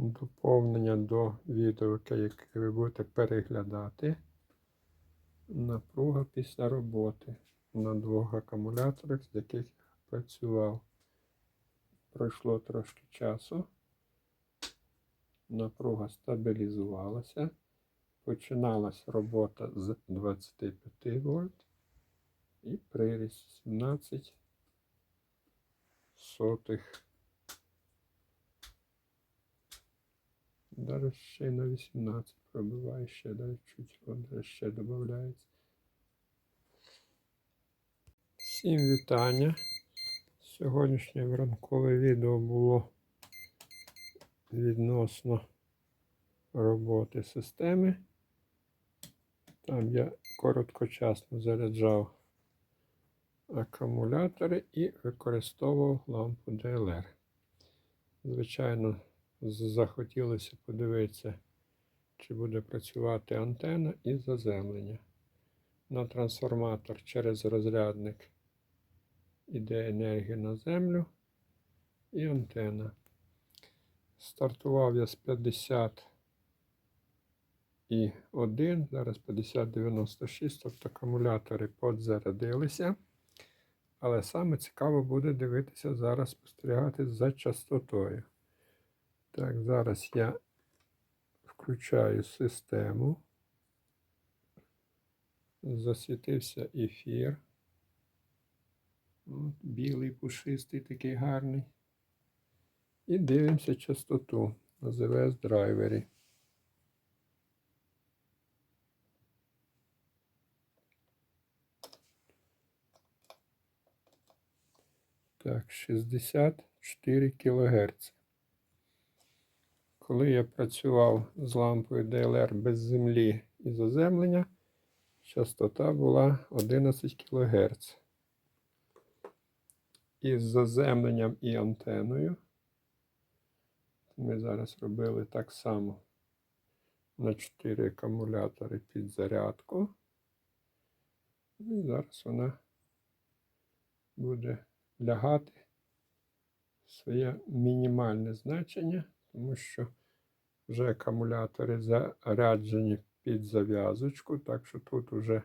доповнення до відео, яке ви будете переглядати. Напруга після роботи на двох акумуляторах, з яких я працював. Пройшло трошки часу. Напруга стабілізувалася. Починалась робота з 25 вольт і приріст 17 сотих. Даже ще на 18 пробиває, ще навіть чуть от ще додається. Всім вітання. Сьогоднішнє ранкове відео було відносно роботи системи. Там я короткочасно заряджав акумулятори і використовував лампу DLR. Звичайно, захотілося подивитися, чи буде працювати антена і заземлення. На трансформатор через розрядник іде енергія на землю і антена. Стартував я з 50 і 1, зараз 5096, тобто акумулятори подзарядилися. Але саме цікаво буде дивитися зараз, спостерігати за частотою. Так, зараз я включаю систему. Засвітився ефір. От, білий, пушистий, такий гарний. І дивимося частоту на ZVS драйвері. Так, 64 кГц. Коли я працював з лампою DLR без землі і заземлення, частота була 11 кГц. Із заземленням і антеною. Ми зараз робили так само на 4 акумулятори під зарядку. І зараз вона буде лягати в своє мінімальне значення, тому що вже акумулятори заряджені під зав'язочку, так що тут вже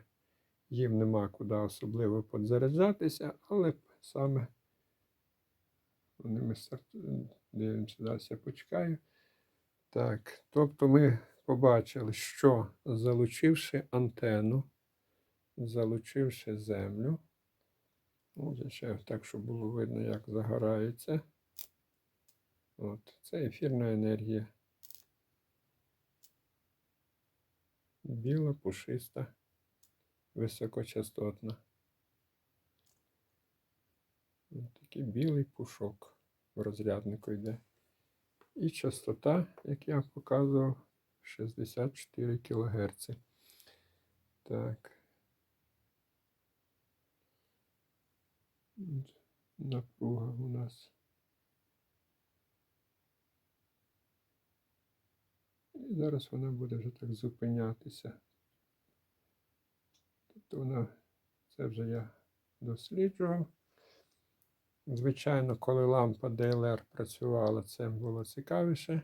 їм нема куди особливо подзаряджатися, але саме вони ми. Дивимося, зараз я почекаю. Так, тобто ми побачили, що залучивши антенну, залучивши землю, От ще так, щоб було видно, як загорається. От, це ефірна енергія. Біла, пушиста, високочастотна. От такий білий пушок в розряднику йде. І частота, як я показував, 64 кГц. Так. Напруга у нас. І зараз вона буде вже так зупинятися. Тобто вона, це вже я досліджував. Звичайно, коли лампа DLR працювала, це було цікавіше.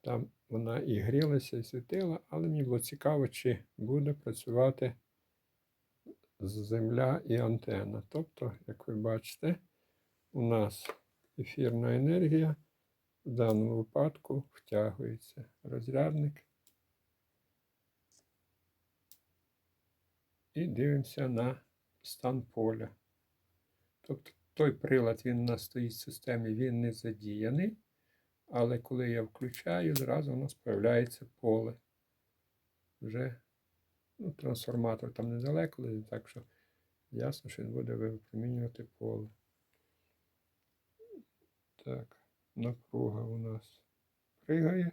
Там вона і грілася, і світила, але мені було цікаво, чи буде працювати земля і антенна. Тобто, як ви бачите, у нас ефірна енергія в даному випадку втягується розрядник. І дивимося на стан поля. Тобто той прилад, він у нас стоїть в системі, він не задіяний. Але коли я включаю, зразу у нас з'являється поле. Вже ну, трансформатор там недалеко, так що ясно, що він буде випромінювати поле. Так, напруга у нас пригає.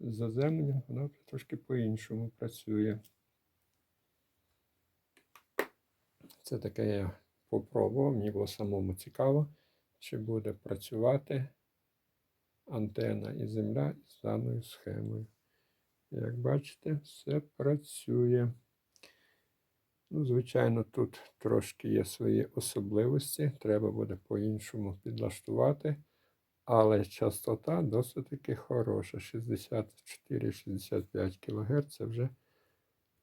З заземленням вона трошки по-іншому працює. Це таке я попробував, мені було самому цікаво, чи буде працювати антена і земля з даною схемою. Як бачите, все працює. Ну, звичайно, тут трошки є свої особливості. Треба буде по-іншому підлаштувати Але частота досить таки хороша. 64-65 кГц це вже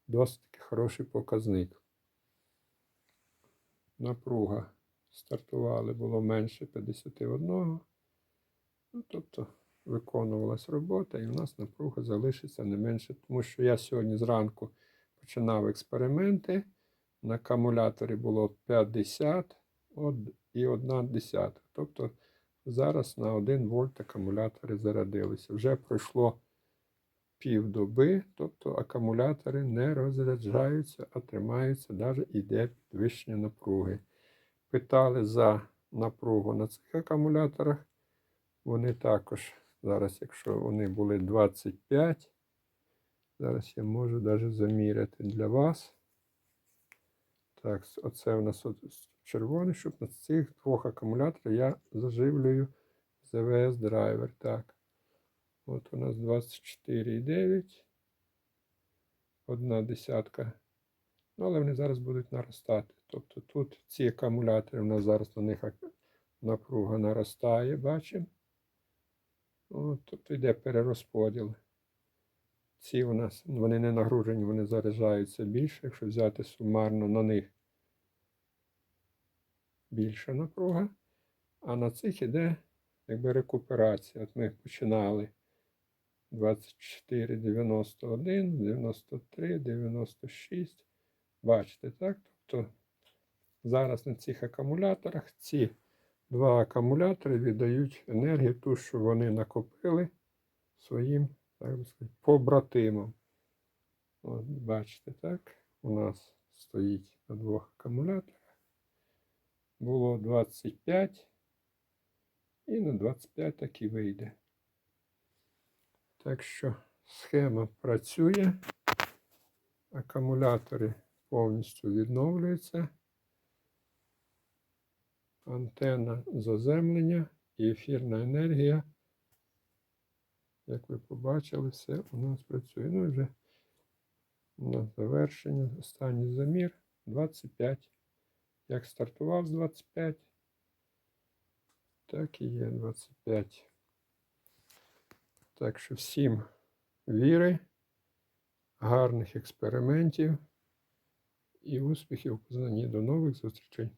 досить таки хороший показник. Напруга стартували було менше 51. Ну, тобто виконувалась робота, і в нас напруга залишиться не менше, тому що я сьогодні зранку починав експерименти. На акумуляторі було 50 і 1 десята. Тобто зараз на 1 вольт акумулятори зарядилися. Вже пройшло півдоби, тобто акумулятори не розряджаються, а тримаються, навіть іде підвищення напруги. Питали за напругу на цих акумуляторах. Вони також, зараз, якщо вони були 25, зараз я можу навіть заміряти для вас. Так, оце у нас червоний, щоб на цих двох акумуляторах я заживлюю ZVS драйвер. Так. От у нас 24,9. Одна десятка. Ну, але вони зараз будуть наростати. Тобто тут ці акумулятори, у нас зараз на них напруга наростає, бачимо. От, тобто йде перерозподіл. Ці у нас вони не нагружені, вони заряджаються більше. Якщо взяти сумарно на них більша напруга, а на цих іде якби рекуперація. От ми починали 24, 91, 93, 96. Бачите, так? Тобто зараз на цих акумуляторах ці два акумулятори віддають енергію, ту, що вони накопили своїм, так би сказати, побратимам. От, бачите, так? У нас стоїть на двох акумуляторах. Було 25. І на 25 так і вийде. Так що схема працює. Акумулятори повністю відновлюються. Антенна заземлення і ефірна енергія. Як ви побачили, все у нас працює. Ну і вже на завершення. Останній замір 25. Як стартував з 25, так і є 25. Так що всім віри, гарних експериментів і успіхів у познанні. До нових зустрічей!